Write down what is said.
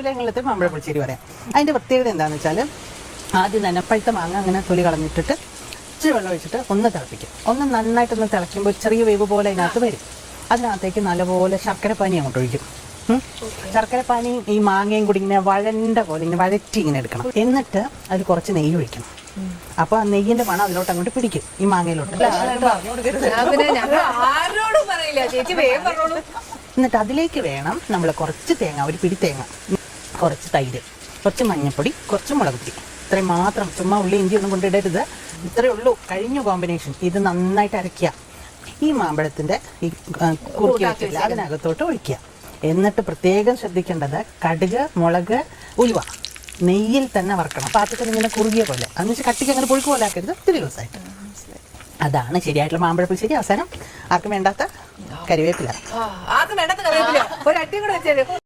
നാട്ടുവിലങ്ങളത്തെ മാമ്പഴ പുളിശ്ശേരി പറയാം. അതിന്റെ പ്രത്യേകത എന്താണെന്ന് വെച്ചാൽ ആദ്യം തന്നെ പഴുത്ത മാങ്ങ അങ്ങനെ തൊലി കളഞ്ഞിട്ടിട്ട് ഇച്ചിരി വെള്ളം ഒഴിച്ചിട്ട് ഒന്ന് തിളപ്പിക്കും. ഒന്ന് നന്നായിട്ടൊന്ന് തിളയ്ക്കുമ്പോൾ ചെറിയ വേവ് പോലെ അതിനകത്ത് വരും. അതിനകത്തേക്ക് നല്ലപോലെ ശർക്കരപ്പാനി അങ്ങോട്ട് ഒഴിക്കും. ശർക്കരപ്പാനി ഈ മാങ്ങയും കൂടി ഇങ്ങനെ വഴണ്ട പോലെ ഇങ്ങനെ വഴറ്റി ഇങ്ങനെ എടുക്കണം. എന്നിട്ട് അതിൽ കുറച്ച് നെയ്യ് ഒഴിക്കണം. അപ്പൊ ആ നെയ്യിന്റെ പണം അതിലോട്ട് അങ്ങോട്ട് പിടിക്കും ഈ മാങ്ങയിലോട്ട്. എന്നിട്ട് അതിലേക്ക് വേണം നമ്മൾ കുറച്ച് തേങ്ങ ഒരു പിടി തേങ്ങ. കുറച്ച് തൈര് കുറച്ച് മഞ്ഞൾപ്പൊടി കുറച്ച് മുളക് പൊടി. ഇത്രയും മാത്രം. ചുമ്മാ ഉള്ളി ഇഞ്ചി ഒന്നും കൊണ്ടിടരുത് ഇത്രയേ ഉള്ളൂ കഴിഞ്ഞ കോമ്പിനേഷൻ ഇത് നന്നായിട്ട് അരയ്ക്കുക. ഈ മാമ്പഴത്തിന്റെ ഈ കുറുക്കി വെച്ചില്ല അതിനകത്തോട്ട് ഒഴിക്കുക. എന്നിട്ട് പ്രത്യേകം ശ്രദ്ധിക്കേണ്ടത് കടുക് മുളക് ഉലുവ. നെയ്യിൽ തന്നെ വറക്കണം. പാത്രത്തിൽ ഇങ്ങനെ കുറുകിയ പോലെ. അന്ന് കട്ടിക്ക് അങ്ങനെ പുഴുക്ക് പോലെ ആക്കരുത്. ഒത്തിരി ദിവസമായിട്ട്. അതാണ് ശരിയായിട്ടുള്ള മാമ്പഴപ്പുളിശ്ശേരി അവസാനം ആർക്കും വേണ്ടാത്ത കറിവേപ്പില ആർക്കും വേണ്ടാത്ത കറിവേപ്പില്ല ഒരു കൂടെ വെച്ചേരും.